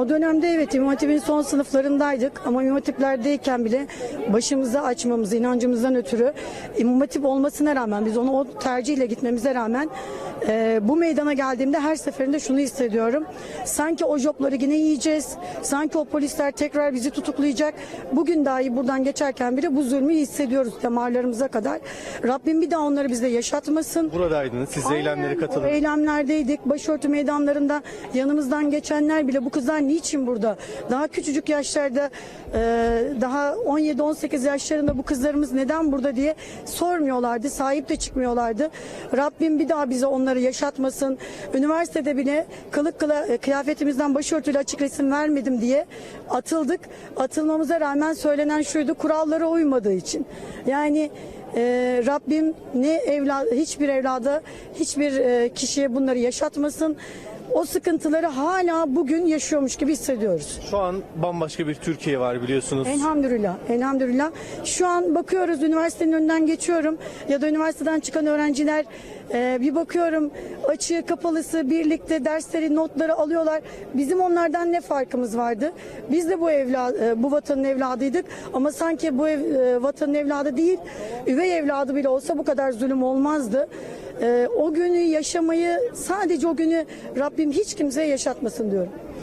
O dönemde evet İmam Hatip'in son sınıflarındaydık ama İmam Hatip'lerdeyken bile başımızı açmamız, inancımızdan ötürü İmam Hatip olmasına rağmen biz onu o tercihle gitmemize rağmen e, bu meydana geldiğimde her seferinde şunu hissediyorum. Sanki o jopları yine yiyeceğiz. Sanki o polisler tekrar bizi tutuklayacak. Bugün dahi buradan geçerken bile bu zulmü hissediyoruz damarlarımıza kadar. Rabbim bir daha onları bize yaşatmasın. Buradaydınız. Siz eylemlere Aynen, katılın. O eylemlerdeydik. Başörtü meydanlarında yanımızdan geçenler bile bu kızlar niçin burada? Daha küçücük yaşlarda e, daha 17-18 yaşlarında bu kızlarımız neden burada diye sormuyorlardı. Sahip de çıkmıyorlardı. Rabbim bir daha bize onları yaşatmasın. Üniversitede bile kılık kıla, e, kıyafetimizden başörtülü açık resim vermedim diye atıldık. Atılmamıza rağmen söylenen şuydu kurallara uymadığı için. Yani ee, Rabbim ne evlad hiçbir evlada hiçbir e, kişiye bunları yaşatmasın. O sıkıntıları hala bugün yaşıyormuş gibi hissediyoruz. Şu an bambaşka bir Türkiye var biliyorsunuz. Elhamdülillah, elhamdülillah. Şu an bakıyoruz üniversitenin önünden geçiyorum ya da üniversiteden çıkan öğrenciler e, bir bakıyorum açığı kapalısı birlikte dersleri notları alıyorlar. Bizim onlardan ne farkımız vardı? Biz de bu evla, e, bu vatanın evladıydık ama sanki bu ev, e, vatanın evladı değil, üvey evladı bile olsa bu kadar zulüm olmazdı. E, o günü yaşamayı sadece o günü Rabbim hiç kimseye yaşatmasın diyorum.